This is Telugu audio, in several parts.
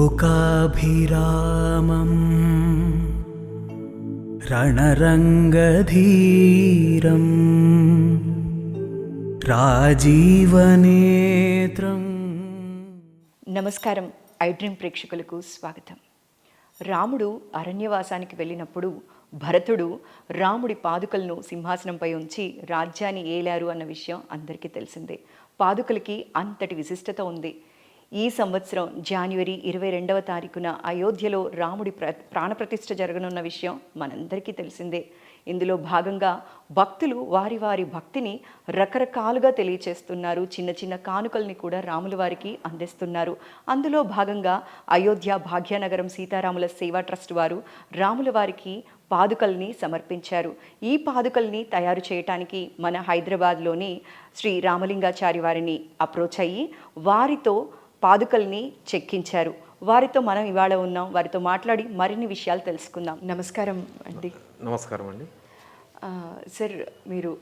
लोकाभिरामम् रणरङ्गधीरम् राजीवनेत्रम् నమస్కారం ఐ డ్రీమ్ ప్రేక్షకులకు స్వాగతం రాముడు అరణ్యవాసానికి వెళ్ళినప్పుడు భరతుడు రాముడి పాదుకలను సింహాసనంపై ఉంచి రాజ్యాన్ని ఏలారు అన్న విషయం అందరికీ తెలిసిందే పాదుకలకి అంతటి విశిష్టత ఉంది ఈ సంవత్సరం జనవరి ఇరవై రెండవ తారీఖున అయోధ్యలో రాముడి ప్ర ప్రాణప్రతిష్ఠ జరగనున్న విషయం మనందరికీ తెలిసిందే. ఇందులో భాగంగా భక్తులు వారి వారి భక్తిని రకరకాలుగా తెలియచేస్తున్నారు. చిన్న చిన్న కానుకల్ని కూడా రాముల వారికి అందిస్తున్నారు. అందులో భాగంగా అయోధ్య భాగ్యనగరం సీతారాముల సేవా ట్రస్ట్ వారు రాముల వారికి పాదుకల్ని సమర్పించారు. ఈ పాదుకల్ని తయారు చేయటానికి మన హైదరాబాద్లోని శ్రీ రామలింగాచారి వారిని అప్రోచ్ అయ్యి వారితో పాదుకల్ని చెక్కించారు. వారితో మనం ఇవాళ ఉన్నాం. వారితో మాట్లాడి మరిన్ని విషయాలు తెలుసుకుందాం. నమస్కారం అండి. నమస్కారం అండి. సార్ మీరు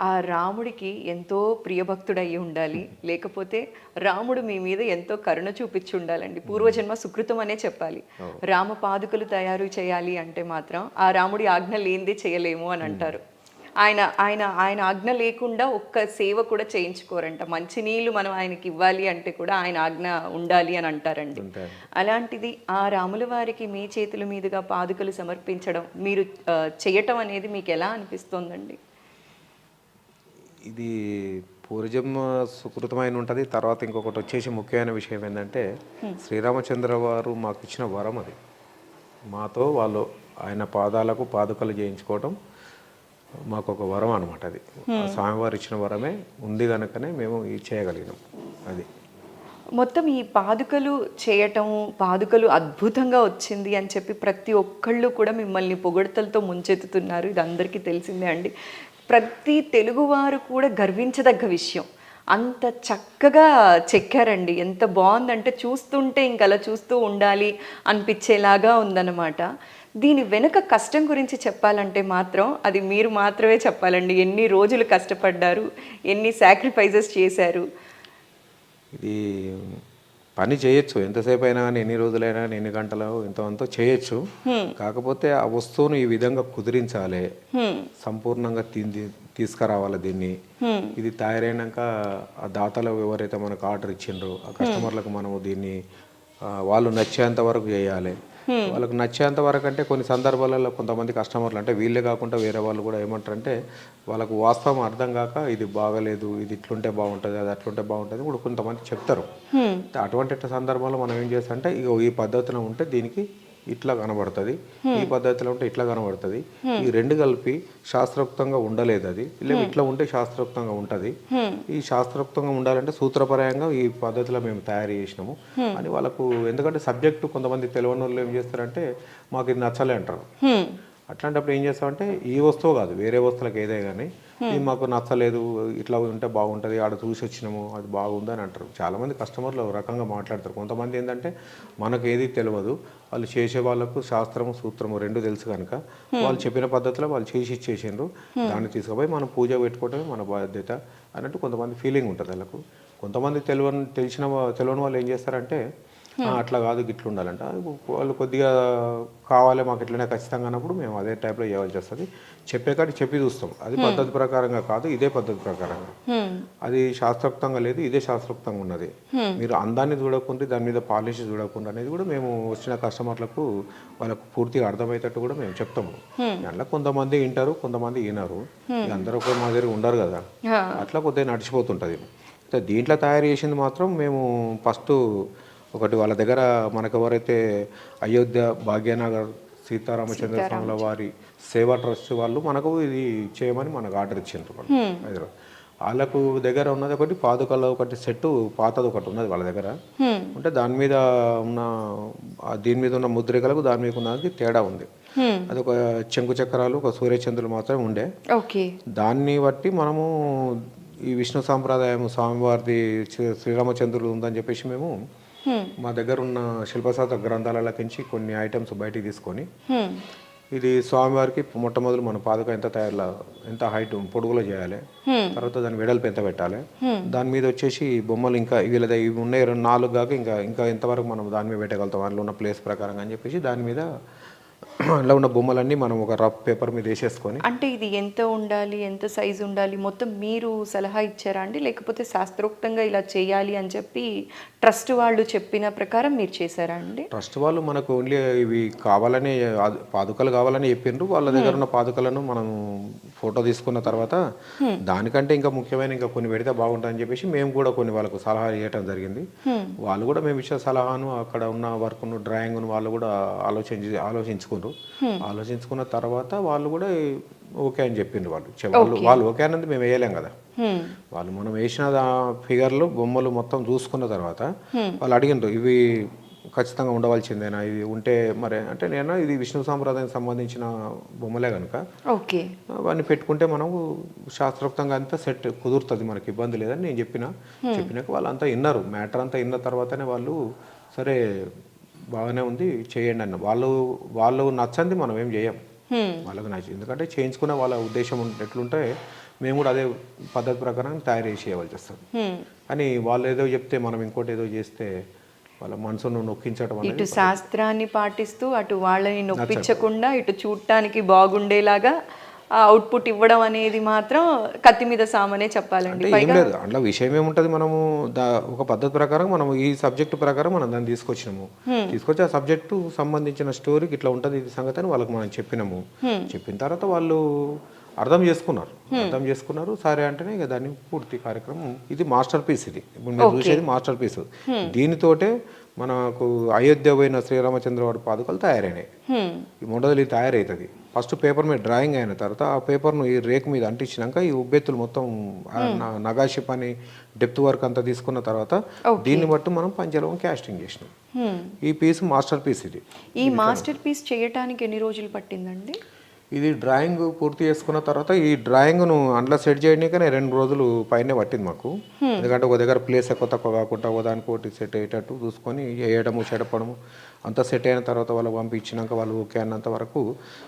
ఆ రాముడికి ఎంతో ప్రియభక్తుడు అయి ఉండాలి. లేకపోతే రాముడు మీ మీద ఎంతో కరుణ చూపించి ఉండాలండి. పూర్వజన్మ సుకృతం అనే చెప్పాలి. రామ పాదుకలు తయారు చేయాలి అంటే మాత్రం ఆ రాముడి ఆజ్ఞ లేనిదే చేయలేము అని అంటారు. ఆయన ఆయన ఆయన ఆజ్ఞ లేకుండా ఒక్క సేవ కూడా చేయించుకోరంట. మంచినీళ్ళు మనం ఆయనకి ఇవ్వాలి అంటే కూడా ఆయన ఆజ్ఞ ఉండాలి అని అంటారండి. అలాంటిది ఆ రాముల వారికి మీ చేతుల మీదుగా పాదుకలు సమర్పించడం మీరు చేయటం అనేది మీకు ఎలా అనిపిస్తోందండి? ఇది పూర్వజన్మ సుకృతమైన ఉంటుంది. తర్వాత ఇంకొకటి వచ్చేసి ముఖ్యమైన విషయం ఏంటంటే శ్రీరామచంద్ర వారు మాకు ఇచ్చిన వరం అది. మాతో వాళ్ళు ఆయన పాదాలకు పాదుకలు చేయించుకోవడం మాకు ఒక వరం అనమాట అది. స్వామివారు ఇచ్చిన వరమే ఉంది కనుకనే మేము ఇది చేయగలిగినాం అది. మొత్తం ఈ పాదుకలు చేయటం పాదుకలు అద్భుతంగా వచ్చింది అని చెప్పి ప్రతి ఒక్కళ్ళు కూడా మిమ్మల్ని పొగడతలతో ముంచెత్తుతున్నారు. ఇది అందరికీ తెలిసిందే అండి. ప్రతి తెలుగువారు కూడా గర్వించదగ్గ విషయం. అంత చక్కగా చెక్కారండి. ఎంత బాగుందంటే చూస్తుంటే ఇంక అలా చూస్తూ ఉండాలి అనిపించేలాగా ఉందన్నమాట. దీని వెనుక కష్టం గురించి చెప్పాలంటే మాత్రం అది మీరు మాత్రమే చెప్పాలండి. ఎన్ని రోజులు కష్టపడ్డారు ఎన్ని సాక్రిఫైజెస్ చేశారు. ఇది పని చేయొచ్చు. ఎంతసేపు అయినా కానీ ఎన్ని రోజులైనా కానీ ఎన్ని గంటలు ఎంతమంతో చేయొచ్చు. కాకపోతే ఆ వస్తువును ఈ విధంగా కుదిరించాలి. సంపూర్ణంగా తీసుకురావాలి దీన్ని. ఇది తయారైనాక ఆ దాతలు ఎవరైతే మనకు ఆర్డర్ ఇచ్చిండ్రో ఆ కస్టమర్లకు మనము దీన్ని వాళ్ళు నచ్చేంత వరకు చేయాలి. వాళ్ళకు నచ్చేంత వరకు అంటే కొన్ని సందర్భాలలో కొంతమంది కస్టమర్లు అంటే వీళ్ళే కాకుండా వేరే వాళ్ళు కూడా ఏమంటారంటే వాళ్ళకు వాస్తవం అర్థం కాక ఇది బాగలేదు ఇది ఇట్లుంటే బాగుంటుంది అది అట్లుంటే బాగుంటుంది కూడా కొంతమంది చెప్తారు. అటువంటి సందర్భంలో మనం ఏం చేస్తాం అంటే ఇగో ఈ పద్ధతిలో ఉంటే దీనికి ఇట్లా కనబడుతుంది. ఈ పద్ధతిలో ఉంటే ఇట్లా కనబడుతుంది. ఈ రెండు కలిపి శాస్త్రోక్తంగా ఉండలేదు అది ఇలా ఇట్లా ఉంటే శాస్త్రోక్తంగా ఉంటది. ఈ శాస్త్రోక్తంగా ఉండాలంటే సూత్రపరంగా ఈ పద్ధతిలో మేము తయారు చేసినాము. అని వాళ్ళకు ఎందుకంటే సబ్జెక్టు కొంతమంది తెలియని వాళ్ళు ఏం చేస్తారంటే మాకు ఇది నచ్చలే అంటారు. అట్లాంటప్పుడు ఏం చేస్తామంటే ఈ వస్తువు కాదు వేరే వస్తువులకు ఏదే కానీ ఇది మాకు నచ్చలేదు ఇట్లా ఉంటే బాగుంటుంది ఆడ చూసి వచ్చినాము అది బాగుంది అని అంటారు. చాలామంది కస్టమర్లు రకంగా మాట్లాడతారు. కొంతమంది ఏంటంటే మనకు ఏది తెలియదు వాళ్ళు చేసే వాళ్ళకు శాస్త్రము సూత్రము రెండు తెలుసు కనుక వాళ్ళు చెప్పిన పద్ధతిలో వాళ్ళు చేసి ఇచ్చేసిండ్రు దాన్ని తీసుకుపోయి మనం పూజ పెట్టుకోవడమే మన బాధ్యత అన్నట్టు కొంతమంది ఫీలింగ్ ఉంటుంది వాళ్ళకు. కొంతమంది తెలియని తెలిసిన తెలియని వాళ్ళు ఏం చేస్తారంటే "ఆ, అట్లా కాదు గిట్ల ఉండాలంట. వాళ్ళు కొద్దిగా కావాలి మాకు ఇట్లనే ఖచ్చితంగా అన్నప్పుడు మేము అదే టైప్లో చేయవలసి వస్తుంది. చెప్పే కాడికి చెప్పి చూస్తాం. అది పద్ధతి ప్రకారంగా కాదు ఇదే పద్ధతి ప్రకారంగా. అది శాస్త్రోక్తంగా లేదు ఇదే శాస్త్రోక్తంగా ఉన్నది. మీరు అందాన్ని చూడకుండా దాని మీద పాలిష్ చూడకుండా అనేది కూడా మేము వచ్చిన కస్టమర్లకు వాళ్ళకు పూర్తిగా అర్థమయ్యేటట్టు కూడా మేము చెప్తాము. దాంట్లో కొంతమంది వింటారు కొంతమంది వినరు అందరూ ఒక మాదిరి ఉండరు కదా. అట్లా కొద్దిగా నడిచిపోతుంటుంది. దీంట్లో తయారు చేసింది మాత్రం మేము ఫస్ట్ ఒకటి వాళ్ళ దగ్గర మనకు ఎవరైతే అయోధ్య భాగ్యనగర్ సీతారామచంద్ర స్వాముల వారి సేవా ట్రస్ట్ వాళ్ళు మనకు ఇది చేయమని మనకు ఆర్డర్ ఇచ్చిండ్రు వాళ్ళు. హైదరాబాద్. వాళ్ళకు దగ్గర ఉన్నది ఒకటి పాదుకల ఒకటి సెట్ పాతది ఒకటి ఉన్నది వాళ్ళ దగ్గర. అంటే దాని మీద ఉన్న దీని మీద ఉన్న ముద్రికలకు దాని మీద ఉన్నది తేడా ఉంది. అది ఒక చెంకు చక్రాలు ఒక సూర్యచంద్రులు మాత్రమే ఉండే. ఓకే. దాన్ని బట్టి మనము ఈ విష్ణు సాంప్రదాయం స్వామివారిది శ్రీ- శ్రీరామచంద్రుడు ఉందని చెప్పేసి మేము మా దగ్గర ఉన్న శిల్పశాస్త్ర గ్రంథాలలోకించి కొన్ని ఐటమ్స్ బయటికి తీసుకొని ఇది స్వామివారికి మొట్టమొదలు మన పాదుక ఎంత తయారు ఎంత హైట్ పొడుగులో చేయాలి తర్వాత దాని వెడల్పు ఎంత పెట్టాలి దాని మీద వచ్చేసి బొమ్మలు ఇంకా వీళ్ళ ఇవి ఉన్నాయి రెండు నాలుగు కాక ఇంకా ఇంకా ఎంతవరకు మనం దాని మీద పెట్టగలుగుతాం అందులో ఉన్న ప్లేస్ ప్రకారంగా అని చెప్పేసి దాని మీద అందులో ఉన్న బొమ్మలన్నీ మనం ఒక రఫ్ పేపర్ మీద వేసేసుకొని అంటే ఇది ఎంత ఉండాలి ఎంత సైజు ఉండాలి మొత్తం మీరు సలహా ఇచ్చారా అండి? లేకపోతే శాస్త్రోక్తంగా ఇలా చేయాలి అని చెప్పి ట్రస్ట్ వాళ్ళు చెప్పిన ప్రకారం మీరు చేశారా అండి? ట్రస్ట్ వాళ్ళు మనకు ఓన్లీ ఇవి కావాలని పాదుకలు కావాలని చెప్పిండ్రు. వాళ్ళ దగ్గర ఉన్న పాదుకలను మనం ఫోటో తీసుకున్న తర్వాత దానికంటే ఇంకా ముఖ్యమైన ఇంకా కొన్ని పెడితే బాగుంటుందని చెప్పేసి మేము కూడా కొన్ని వాళ్ళకు సలహా ఇవ్వటం జరిగింది. వాళ్ళు కూడా మేము ఇచ్చే సలహాను అక్కడ ఉన్న వర్క్ను డ్రాయింగ్ను వాళ్ళు కూడా ఆలోచించి ఆలోచించుకుంటారు ఆలోచించుకున్న తర్వాత వాళ్ళు కూడా ఓకే అని చెప్పిండ్రు వాళ్ళు. వాళ్ళు వాళ్ళు ఓకే అన్నది మేము వేయలేం కదా. వాళ్ళు మనం వేసిన ఫిగర్లు బొమ్మలు మొత్తం చూసుకున్న తర్వాత వాళ్ళు అడిగిండ్రు ఇవి ఖచ్చితంగా ఉండవలసిందేనా? ఇది ఉంటే మరి అంటే నేను? ఇది విష్ణు సాంప్రదాయానికి సంబంధించిన బొమ్మలే కనుక ఓకే. అవన్నీ పెట్టుకుంటే మనం శాస్త్రోక్తంగా అంతా సెట్ కుదురుతుంది మనకి ఇబ్బంది లేదని నేను చెప్పిన. చెప్పినాక వాళ్ళు అంతా విన్నారు. మ్యాటర్ అంతా విన్న తర్వాతనే వాళ్ళు సరే బాగానే ఉంది చేయండి అన్న. వాళ్ళు వాళ్ళు నచ్చంది మనం ఏం చేయం. వాళ్ళకి నచ్చింది ఎందుకంటే చేయించుకునే వాళ్ళ ఉద్దేశం ఎట్లుంటే మేము కూడా అదే పద్ధతి ప్రకారం తయారు చేసి చేయవలసి వస్తుంది. కానీ వాళ్ళు ఏదో చెప్తే మనం ఇంకోటి ఏదో చేస్తే వాళ్ళ మనసును నొక్కించడం ఇటు శాస్త్రాన్ని పాటిస్తూ అటు వాళ్ళని నొప్పించకుండా ఇటు చూడటానికి బాగుండేలాగా అవుట్పుట్ ఇవ్వడం అనేది మాత్రం కత్తి మీద సామనే చెప్పాలండి. ఏం లేదు అందులో విషయం ఏముంటది మనము ఒక పద్ధతి ప్రకారం మనం ఈ సబ్జెక్ట్ ప్రకారం మనం దాన్ని తీసుకొచ్చినాము. తీసుకొచ్చి ఆ సబ్జెక్టు సంబంధించిన స్టోరీకి ఇట్లా ఉంటది ఇది సంగతి అని వాళ్ళకి మనం చెప్పినాము. చెప్పిన తర్వాత వాళ్ళు అర్థం చేసుకున్నారు. అర్థం చేసుకున్నారు సరే అంటేనే ఇక దాన్ని పూర్తి కార్యక్రమం. ఇది మాస్టర్ పీస్ ఇది. ఇప్పుడు మీరు చూసేది మాస్టర్ పీస్ దీనితోటే మనకు అయోధ్య పోయిన శ్రీరామచంద్ర వారి పాదుకలు తయారైనాయి. ఈ ఇది తయారవుతుంది ఫస్ట్ పేపర్ మీద డ్రాయింగ్ అయిన తర్వాత ఆ పేపర్ను ఈ రేక్ మీద అంటించినాక ఈ ఉబ్బెత్తులు మొత్తం ఆ న- నగాషి పని డెప్త్ వర్క్ అంతా తీసుకున్న తర్వాత దీన్ని బట్టి మనం పంచలోకం క్యాస్టింగ్ చేసినాం. హ్మ్. ఈ పీస్ మాస్టర్ పీస్ ఇది. ఈ మాస్టర్ పీస్ చేయటానికి ఎన్ని రోజులు పట్టిందండి? ఇది డ్రాయింగ్ పూర్తి చేసుకున్న తర్వాత ఈ డ్రాయింగ్ను అందులో సెట్ చేయడానికనే రెండు రోజులు పైనే పట్టింది మాకు. ఎందుకంటే ఒక దగ్గర ప్లేస్ ఎక్కువ తక్కువ కాకుండా ఒక దానికి ఒకటి సెట్ అయ్యేటట్టు చూసుకొని వేయడము చెడపడము అంతా సెట్ అయిన తర్వాత వాళ్ళకి పంపించినాక వాళ్ళు ఓకే అన్నంత వరకు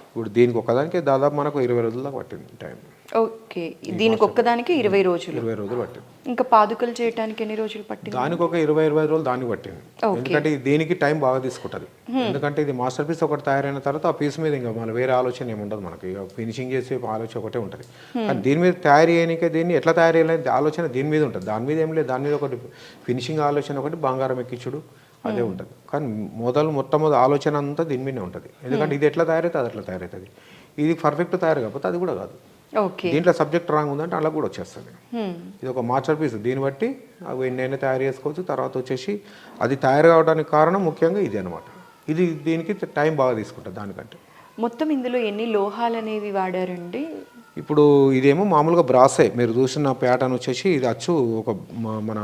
ఇప్పుడు దీనికి ఒకదానికి దాదాపు మనకు ఇరవై రోజుల దాకా పట్టింది టైం ఓకే. దీనికి ఒక్కదానికి ఇరవై రోజులు. ఇరవై రోజులు పట్టింది. ఇంకా పాదుకలు చేయటానికి ఎన్ని రోజులు పట్టింది? దానికి ఒక ఇరవై ఇరవై రోజులు దానికి పట్టింది. ఎందుకంటే దీనికి టైం బాగా తీసుకుంటుంది. ఎందుకంటే ఇది మాస్టర్ పీస్ ఒకటి తయారైన తర్వాత ఆ పీస్ మీద ఇంకా మన వేరే ఆలోచన ఏమి ఉండదు మనకి. ఇక ఫినిషింగ్ చేసే ఆలోచన ఒకటే ఉంటుంది. కానీ దీని మీద తయారు చేయనికే దీన్ని ఎట్లా తయారు చేయాలని ఆలోచన దీని మీద ఉంటుంది. దాని మీద ఏం లేదు. దాని మీద ఒకటి ఫినిషింగ్ ఆలోచన ఒకటి బంగారం ఎక్కించుడు అదే ఉంటుంది. కానీ మొదలు మొట్టమొదటి ఆలోచన అంతా దీని మీదనే ఉంటుంది. ఎందుకంటే ఇది ఎట్లా తయారైతే అది అట్లా తయారవుతుంది ఇది పర్ఫెక్ట్ తయారు కాకపోతే అది కూడా కాదు. దీంట్లో సబ్జెక్ట్ రాంగ్ ఉందంటే అలా కూడా వచ్చేస్తుంది. ఇది ఒక మాస్టర్ పీస్. దీన్ని బట్టి అవి ఎన్నైనా తయారు చేసుకోవచ్చు. తర్వాత వచ్చేసి అది తయారు కావడానికి కారణం ముఖ్యంగా ఇది అనమాట ఇది దీనికి టైం బాగా తీసుకుంటుంది దానికంటే. మొత్తం ఇందులో ఎన్ని లోహాలు అనేవి వాడారండి? ఇప్పుడు ఇదేమో మామూలుగా బ్రాసే. మీరు చూసిన ప్యాటర్న్ వచ్చేసి ఇది అచ్చు ఒక మన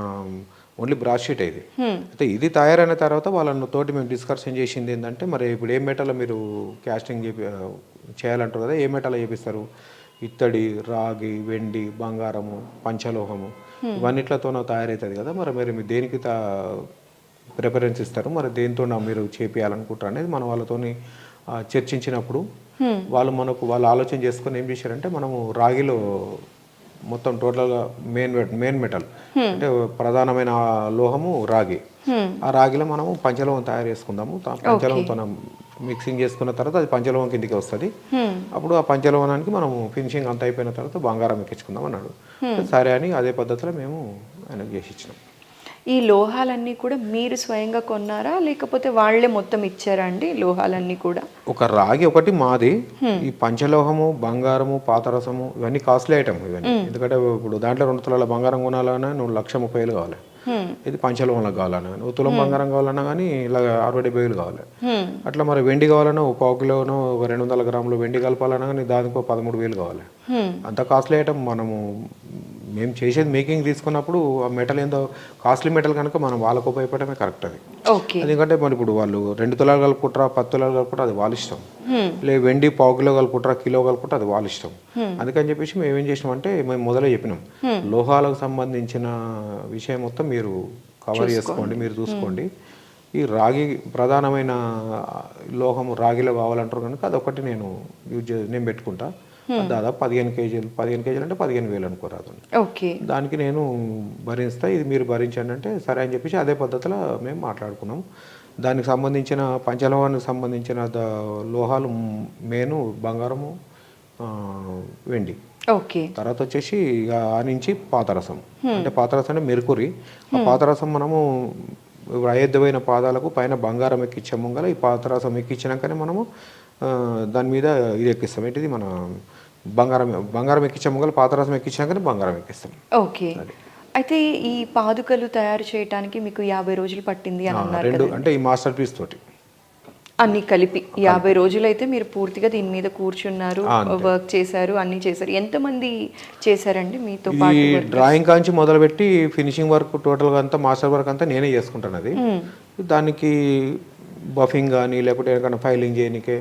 ఓన్లీ బ్రాస్ షీట్ ఇది. అయితే ఇది తయారైన తర్వాత వాళ్ళని తోటి మేము డిస్కషన్ చేసింది ఏంటంటే మరి ఇప్పుడు ఏ మెటల్ మీరు క్యాస్టింగ్ చేపి చేయాలంటారు కదా ఏ మెటల్ చేపిస్తారు ఇత్తడి రాగి వెండి బంగారము పంచలోహము ఇవన్నిట్లతో తయారవుతుంది కదా మరి మీరు దేనికి ప్రిఫరెన్స్ ఇస్తారు? మరి దేంతో మీరు చేపియాలనుకుంటారు అనేది మనం వాళ్ళతోని చర్చించినప్పుడు వాళ్ళు మనకు వాళ్ళు ఆలోచన చేసుకొని ఏం చేశారంటే మనము రాగిలో మొత్తం టోటల్గా మెయిన్ మెయిన్ మెటల్ అంటే ప్రధానమైన లోహము రాగి. ఆ రాగిలో మనము పంచలోహం తయారు చేసుకుందాము. పంచలోహంతో మిక్సింగ్ చేసుకున్న తర్వాత అది పంచలోహం కిందికి వస్తుంది. అప్పుడు ఆ పంచలోహానికి మనము ఫినిషింగ్ అంతా అయిపోయిన తర్వాత బంగారం ఎక్కించుకుందాం అన్నాడు. సరే అని అదే పద్ధతిలో మేము ఆయనకు చేసి ఇచ్చినాం. ఈ లోహాలన్నీ కూడా మీరు స్వయంగా కొన్నారా? లేకపోతే వాళ్ళే మొత్తం ఇచ్చారా అండి లోహాలన్నీ కూడా? ఒక రాగి ఒకటి మాది. ఈ పంచలోహము బంగారము పాతరసము ఇవన్నీ కాస్ట్లీ ఐటమ్ ఇవన్నీ. ఎందుకంటే ఇప్పుడు దాంట్లో రెండు తులాల బంగారం కొనాలన్నా నువ్వు లక్ష ముప్పై వేలు కావాలి. ఇది పంచలోహంలో కావాలన్నా నువ్వు తులం బంగారం కావాలన్నా కానీ ఇలా అరవై డెబ్బై వేలు కావాలి. అట్లా మరి వెండి కావాలన్నా ఒక పావు కిలోనో ఒక రెండు వందల గ్రాములు వెండి కలపాలన్నా కానీ దానికి ఒక పదమూడు వేలు కావాలి. అంత కాస్ట్లీ ఐటమ్ మనము మేము చేసేది మేకింగ్ తీసుకున్నప్పుడు ఆ మెటల్ ఏందో కాస్ట్లీ మెటల్ కనుక మనం వాళ్ళకు ఉపయోగపడమే కరెక్ట్ అది. ఎందుకంటే మరి ఇప్పుడు వాళ్ళు రెండు తులాలు కలుపుకుంటారా పది తులాలు కలుపుకుంటారా అది వాళ్ళ ఇష్టం. లే వెండి పావు కిలో కలుపుకుంటారా కిలో కలుపుకుంటారా అది వాళ్ళ ఇష్టం. అందుకని చెప్పేసి మేము ఏం చేసినామంటే మేము మొదలే చెప్పినాం. లోహాలకు సంబంధించిన విషయం మొత్తం మీరు కవర్ చేసుకోండి. మీరు చూసుకోండి. ఈ రాగి ప్రధానమైన లోహము రాగిలో కావాలంటారు కనుక అదొకటి నేను యూజ్ నేను పెట్టుకుంటా. దాదాపు పదిహేను కేజీలు పదిహేను కేజీలు అంటే పదిహేను వేలు అనుకోరాదు ఓకే. దానికి నేను భరిస్తా ఇది మీరు భరించండి అంటే సరే అని చెప్పేసి అదే పద్ధతిలో మేము మాట్లాడుకున్నాం. దానికి సంబంధించిన పంచలోహానికి సంబంధించిన లోహాలు మేను బంగారము వెండి. ఓకే. తర్వాత వచ్చేసి ఇక ఆ నుంచి పాతరసం. అంటే పాతరసం అంటే మెరుకురి. ఆ పాతరసం మనము అయోధ్యమైన పాదాలకు పైన బంగారం ఎక్కించాము గల ఈ పాతరసం ఎక్కించినాకనే మనము దాని మీద ఇది ఎక్కిస్తాం. ఏంటిది? మన బంగారం బంగారం ఎక్కించాము గల పాతరసం ఎక్కించినాకనే బంగారం ఎక్కిస్తాం. ఓకే. అయితే ఈ పాదుకలు తయారు చేయడానికి మీకు యాభై రోజులు పట్టింది అని అన్నారు రెండు అంటే ఈ మాస్టర్ పీస్ తోటి. అన్ని కలిపి యాభై రోజులైతే మీరు పూర్తిగా దీని మీద కూర్చున్నారు. వర్క్ చేశారు అన్ని చేశారు. ఎంతమంది చేశారండి మీతో ఈ పాటు? డ్రాయింగ్ కాంచి మొదలుపెట్టి ఫినిషింగ్ వర్క్ టోటల్గా అంతా మాస్టర్ వర్క్ అంతా నేనే చేసుకుంటాను అది. దానికి బఫింగ్ కానీ లేకపోతే ఏదైనా ఫైలింగ్ చేయనికే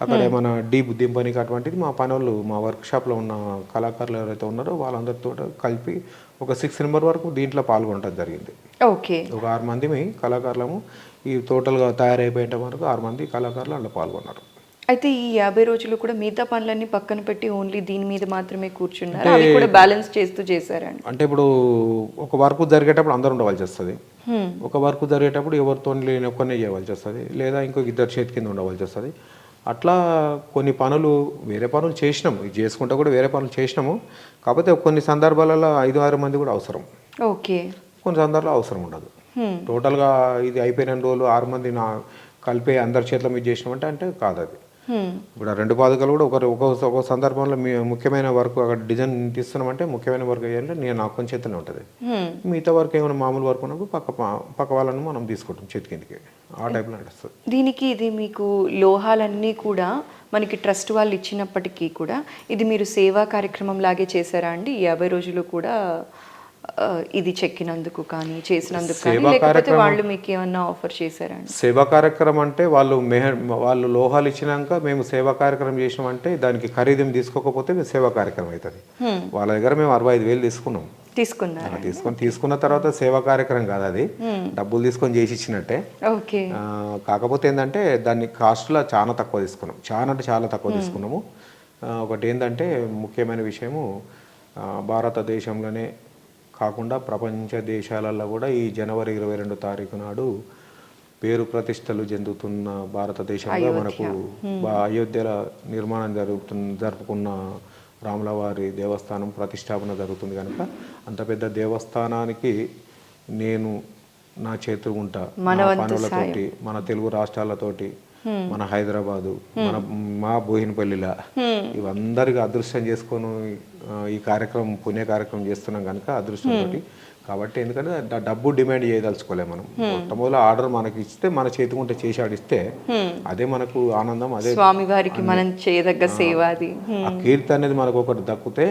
అక్కడ ఏమైనా డీప్ దింపనికి అటువంటిది మా పని వాళ్ళు మా వర్క్ షాప్లో ఉన్న కళాకారులు ఎవరైతే ఉన్నారో వాళ్ళందరితో కలిపి ఒక సిక్స్ నెంబర్ వరకు దీంట్లో పాల్గొనడం జరిగింది. ఓకే. ఒక ఆరు మంది కళాకారులము ఈ టోటల్గా తయారైపోయేట వరకు ఆరు మంది కళాకారులు అందులో పాల్గొన్నారు. అయితే ఈ యాభై రోజులు కూడా మిగతా పనులన్నీ పక్కన పెట్టి ఓన్లీ దీని మీద మాత్రమే కూర్చున్నారు. అవి కూడా బ్యాలెన్స్ చేస్తూ చేశారండి. అంటే ఇప్పుడు ఒక వర్క్ జరిగేటప్పుడు అందరూ ఉండవలసి వస్తుంది. హ్మ్. ఒక వర్క్ జరిగేటప్పుడు ఎవరితో లేని ఒక్కనే చేయవలసి వస్తుంది. లేదా ఇంకొక ఇద్దరు చేతి కింద ఉండవలసి వస్తుంది. అట్లా కొన్ని పనులు వేరే పనులు చేసినాము. ఇది చేసుకుంటా కూడా వేరే పనులు చేసినాము. కాకపోతే కొన్ని సందర్భాలలో ఐదు ఆరు మంది కూడా అవసరం. ఓకే. కొన్ని సందర్భాల్లో అవసరం ఉండదు. టోటల్గా ఇది అయిపోయిన రోజులు ఆరు మంది నా కలిపే అందరి చేతిలో మీద చేసినామంటే అంటే కాదు అది. ఇప్పుడు రెండు పాదుకలు కూడా ఒకరు ఒక ఒక సందర్భంలో మీ ముఖ్యమైన వర్క్ అక్కడ డిజైన్ తీస్తున్నామంటే ముఖ్యమైన వర్క్ చేయాలంటే నేను నా కొంచెం చేతనే ఉంటుంది. మిగతా వర్క్ ఏమైనా మామూలు వర్క్ ఉన్నప్పుడు పక్క పక్క వాళ్ళను మనం తీసుకుంటాం చేతి కిందకి ఆ టైప్లో నడుస్తుంది. దీనికి ఇది మీకు లోహాలన్నీ కూడా మనకి ట్రస్ట్ వాళ్ళు ఇచ్చినప్పటికీ కూడా ఇది మీరు సేవా కార్యక్రమం లాగే చేశారా అండి? యాభై రోజులు కూడా ఇది చెక్కినందుకు కానీ చేసినందుకు కానీ లేకపోతే వాళ్ళు మీకు ఏమన్నా ఆఫర్ చేశారా సేవా కార్యక్రమం అంటే వాళ్ళు మెహ వాళ్ళు లోహాలు ఇచ్చినాక మేము సేవా కార్యక్రమం చేసినామంటే దానికి ఖరీదు తీసుకోకపోతే సేవా కార్యక్రమం అవుతుంది. వాళ్ళ దగ్గర మేము అరవై ఐదు వేలు తీసుకున్నాం. తీసుకున్నారు. తీసుకొని తీసుకున్న తర్వాత సేవా కార్యక్రమం కాదు అది. డబ్బులు తీసుకొని చేసి ఇచ్చినట్టే. ఓకే. కాకపోతే ఏంటంటే దాన్ని కాస్ట్లో చాలా తక్కువ తీసుకున్నాం. చాలా అంటే చాలా తక్కువ తీసుకున్నాము. ఒకటి ఏంటంటే ముఖ్యమైన విషయము భారతదేశంలోనే కాకుండా ప్రపంచ దేశాలలో కూడా ఈ జనవరి ఇరవై రెండు తారీఖు నాడు పేరు ప్రతిష్టలు చెందుతున్న భారతదేశంలో మనకు అయోధ్యల నిర్మాణం జరుగుతున్న జరుపుకున్న రాములవారి దేవస్థానం ప్రతిష్టాపన జరుగుతుంది కనుక అంత పెద్ద దేవస్థానానికి నేను నా చేతులు ఉంటా. నా పనులతోటి మన తెలుగు రాష్ట్రాలతోటి మన హైదరాబాదు మన మా బోయినపల్లిలా ఇవందరికి అదృష్టం చేసుకొని ఈ కార్యక్రమం పుణ్య కార్యక్రమం చేస్తున్నాం కనుక అదృష్టంతో కాబట్టి ఎందుకంటే డబ్బు డిమాండ్ చేయదలుచుకోలేము మనం. మొట్టమొదటి ఆర్డర్ మనకి ఇస్తే మన చేతికి ఉంటే చేసి ఆడిస్తే అదే మనకు ఆనందం అదే స్వామివారికి మనం చేయదగ్గ సేవ అది. ఆ కీర్తి అనేది మనకు ఒకటి దక్కితే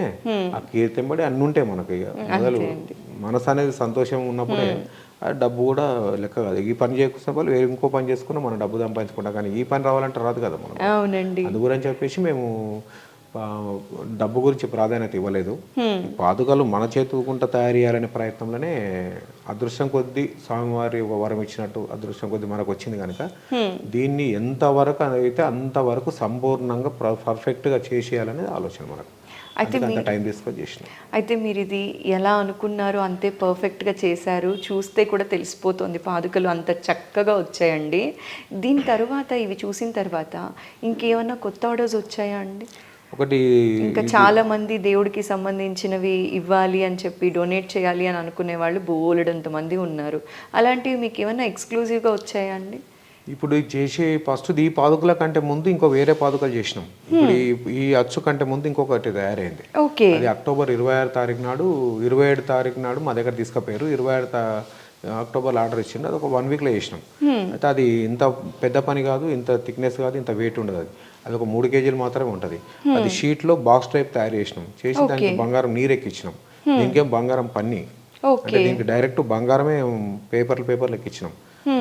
ఆ కీర్తి ఎంబడి అన్ని ఉంటాయి మనకి. మొదలు మనసు అనేది సంతోషం ఉన్నప్పుడే డబ్బు కూడా లెక్క కాదు. ఈ పని చేసుకున్న వాళ్ళు వేరే ఇంకో పని చేసుకున్నా మనం డబ్బు సంపాదించుకుంటాం కానీ ఈ పని రావాలంటే రాదు కదా మనం. అవునండి. అందు గురించి చెప్పేసి మేము డబ్బు గురించి ప్రాధాన్యత ఇవ్వలేదు. పాదుకలు మన చేతుకుంట తయారు చేయాలనే ప్రయత్నంలోనే అదృష్టం కొద్దీ స్వామివారి ఒక వరం ఇచ్చినట్టు అదృష్టం కొద్దీ మనకు వచ్చింది కనుక దీన్ని ఎంతవరకు అయితే అంతవరకు సంపూర్ణంగా పర్ఫెక్ట్గా చేసేయాలనేది ఆలోచన మనకు. అయితే టైం తీసుకొని చేసినాం. అయితే మీరు ఇది ఎలా అనుకున్నారో అంతే పర్ఫెక్ట్గా చేశారు. చూస్తే కూడా తెలిసిపోతుంది. పాదుకలు అంత చక్కగా వచ్చాయండి. దీని తర్వాత ఇవి చూసిన తర్వాత ఇంకేమన్నా కొత్త ఆర్డర్స్ వచ్చాయా అండి? ఒకటి ఇంకా చాలా మంది దేవుడికి సంబంధించినవి ఇవ్వాలి అని చెప్పి డొనేట్ చేయాలి అని అనుకునే వాళ్ళు బోలెడంత మంది ఉన్నారు. అలాంటివి మీకు ఏమన్నా ఎక్స్క్లూజివ్గా వచ్చాయా అండి? ఇప్పుడు చేసే ఫస్ట్ ఈ పాదుకల కంటే ముందు ఇంకో వేరే పాదుకలు చేసినాం. ఇప్పుడు ఈ- అచ్చు కంటే ముందు ఇంకొకటి తయారైంది. ఓకే. అది అక్టోబర్ ఇరవై ఆరు తారీఖు నాడు ఇరవై ఏడు తారీఖు నాడు మా దగ్గర తీసుకుపోయారు. ఇరవై ఆరు తా- అక్టోబర్ ఆర్డర్ ఇచ్చింది అది ఒక వన్ వీక్లో చేసినాం. అయితే అది ఇంత పెద్ద పని కాదు ఇంత థిక్నెస్ కాదు ఇంత వెయిట్ ఉండదు అది. అది ఒక మూడు కేజీలు మాత్రమే ఉంటుంది. అది షీట్లో బాక్స్ టైప్ తయారు చేసినాం. చేసి దానికి బంగారం నీరెక్కిచ్చినాం. దీనికేం బంగారం పన్ని. అంటే దీనికి డైరెక్ట్ బంగారమే పేపర్లు పేపర్లు ఎక్కిచ్చినాం.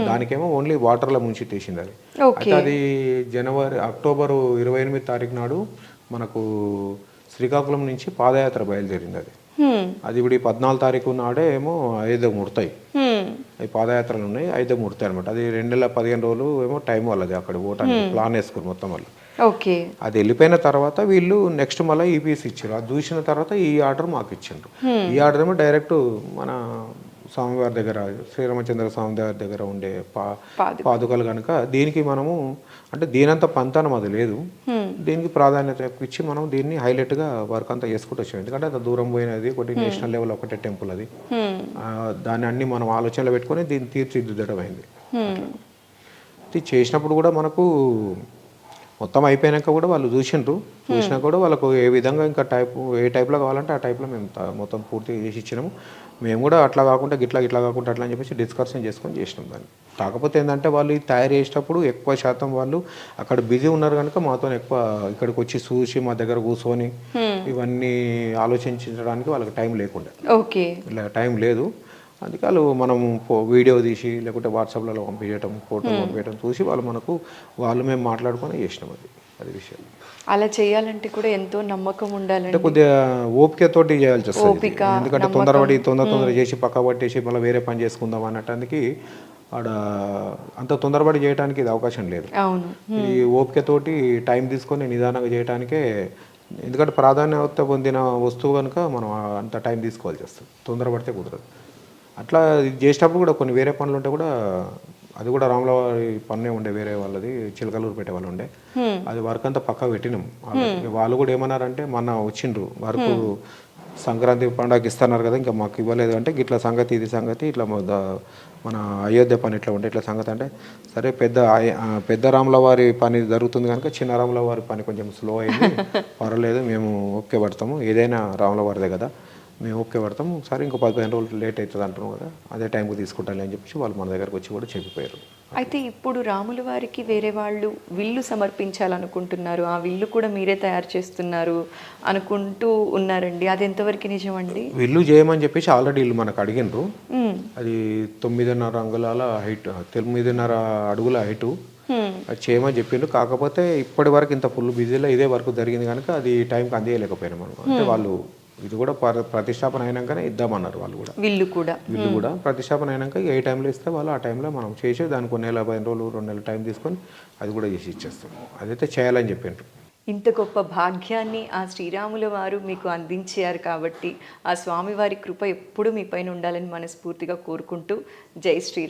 దానికేమో ఓన్లీ వాటర్లో ముంచి తీసింది అది. ఓకే. అయితే అది జనవరి అక్టోబర్ ఇరవై ఎనిమిది తారీఖు నాడు మనకు శ్రీకాకుళం నుంచి పాదయాత్ర బయలుదేరింది అది. అది ఇప్పుడు ఈ పద్నాలుగు తారీఖు నాడే ఏమో ఐదు ముడతాయి. అవి పాదయాత్రలు ఉన్నాయి ఐదు ముడతాయి అనమాట అది రెండు నెలల పదిహేను రోజులు ఏమో టైం వాళ్ళది అక్కడ ఓటానికి ప్లాన్ వేసుకుని మొత్తం వాళ్ళు. ఓకే. అది వెళ్ళిపోయిన తర్వాత వీళ్ళు నెక్స్ట్ మళ్ళీ ఈపీఎస్ ఇచ్చారు. అది చూసిన తర్వాత ఈ ఆర్డర్ మాకు ఇచ్చిండ్రు. ఈ ఆర్డర్ ఏమో డైరెక్ట్ మన స్వామివారి దగ్గర శ్రీరామచంద్ర స్వామి వారి దగ్గర ఉండే పా. పాదుకలు కనుక దీనికి మనము అంటే దీనంత పంతనం అది లేదు. దీనికి ప్రాధాన్యత ఇచ్చి మనం దీన్ని హైలైట్గా వర్క్ అంతా చేసుకుంటూ వచ్చాం. ఎందుకంటే అంత దూరం పోయినది ఒకటి నేషనల్ లెవెల్ ఒకటే టెంపుల్ అది. దాన్ని అన్ని మనం ఆలోచనలో పెట్టుకొని దీన్ని తీర్చిదిద్దడం అయింది చేసినప్పుడు కూడా మనకు మొత్తం అయిపోయాక కూడా వాళ్ళు చూసిండ్రు. చూసినా కూడా వాళ్ళకు ఏ విధంగా ఇంకా టైప్ ఏ టైప్లో కావాలంటే ఆ టైప్లో మేము మొత్తం పూర్తిగా చేసి ఇచ్చినాము. మేము కూడా అట్లా కాకుండా గిట్లా ఇట్లా కాకుండా అట్లా అని చెప్పేసి డిస్కషన్ చేసుకొని చేసినాం దాన్ని. కాకపోతే ఏంటంటే వాళ్ళు తయారు చేసేటప్పుడు ఎక్కువ శాతం వాళ్ళు అక్కడ బిజీ ఉన్నారు కనుక మాతో ఎక్కువ ఇక్కడికి వచ్చి చూసి మా దగ్గర కూర్చొని ఇవన్నీ ఆలోచించడానికి వాళ్ళకి టైం లేకుండా. ఓకే. ఇలా టైం లేదు. అందుకే వాళ్ళు మనం వీడియో తీసి లేకుంటే వాట్సాప్లలో పంపించడం ఫోటో పంపించడం చూసి వాళ్ళు మనకు వాళ్ళు మేము మాట్లాడుకొని చేసినాం అది అది విషయం. అలా చేయాలంటే కూడా ఎంతో నమ్మకం ఉండాలండి. అంటే కొద్దిగా ఓపికతోటి చేయాల్సి వస్తుంది. ఎందుకంటే తొందరపడి తొందర తొందర చేసి పక్క పట్టేసి మళ్ళీ వేరే పని చేసుకుందాం అన్నటానికి ఆడ అంత తొందరపడి చేయడానికి ఇది అవకాశం లేదు. అవును. ఈ ఓపికతోటి టైం తీసుకొని నిదానంగా చేయడానికే ఎందుకంటే ప్రాధాన్యత పొందిన వస్తువు కనుక మనం అంత టైం తీసుకోవాల్సి వస్తుంది. తొందరపడితే కుదరదు. అట్లా ఇది చేసేటప్పుడు కూడా కొన్ని వేరే పనులు ఉంటే కూడా అది కూడా రాముల వారి పన్నే ఉండే వేరే వాళ్ళది చిలకలూరు పెట్టే వాళ్ళు ఉండే. అది వర్క్ అంతా పక్క పెట్టినాం. వాళ్ళు కూడా ఏమన్నారంటే మొన్న వచ్చిండ్రు వర్క్ సంక్రాంతి పండగకి ఇస్తున్నారు కదా ఇంకా మాకు ఇవ్వలేదు. అంటే ఇట్లా సంగతి ఇది సంగతి ఇట్లా మన అయోధ్య పని ఇట్లా ఉంటే ఇట్లా సంగతి అంటే సరే పెద్ద పెద్ద రాముల వారి పని జరుగుతుంది కనుక చిన్న రాముల వారి పని కొంచెం స్లో అయింది. పర్వాలేదు మేము ఓకే పడతాము. ఏదైనా రాముల వారిదే కదా. మేము ఓకే పడతాము. సరే ఇంకో పదిహేను రోజులు లేట్ అవుతుంది అంటున్నాం కదా అదే టైంకి తీసుకుంటాను అని చెప్పి వాళ్ళు మన దగ్గరకు వచ్చి కూడా చెప్పిపోయారు. అయితే ఇప్పుడు రాముల వారికి వేరే వాళ్ళు విల్లు సమర్పించాలనుకుంటున్నారు. ఆ విల్లు కూడా మీరే తయారు చేస్తున్నారు అనుకుంటూ ఉన్నారండి. అది ఎంతవరకు నిజమండి? వీళ్ళు చేయమని చెప్పేసి ఆల్రెడీ వీళ్ళు మనకు అడిగినరు. అది తొమ్మిదిన్నర అంగుళాల హైట్ తొమ్మిదిన్నర అడుగుల హైటు. చేయమని చెప్పిండు కాకపోతే ఇప్పటి వరకు ఇంత ఫుల్ బిజీలో ఇదే వర్క్ జరిగింది కనుక అది టైంకి అందేయలేకపోయినాం మనం. అంటే వాళ్ళు ఇది కూడా ప్ర- ప్రతిష్టాపన అయినాకనే ఇద్దామన్నారు వాళ్ళు కూడా. విల్లు కూడా. వీళ్ళు కూడా ప్రతిష్టాపన అయినాక ఏ టైంలో ఇస్తే వాళ్ళు ఆ టైంలో మనం చేసి దానికి కొన్ని నెల పదిహేను రోజులు రెండు నెలలు టైం తీసుకొని అది కూడా చేసి ఇచ్చేస్తాం. అదైతే చేయాలని చెప్పిండ్రు ఇంత గొప్ప భాగ్యాన్ని ఆ శ్రీరాముల వారు మీకు అందించారు కాబట్టి ఆ స్వామివారి కృప ఎప్పుడు మీ పైన ఉండాలని మనస్ఫూర్తిగా కోరుకుంటూ జై శ్రీ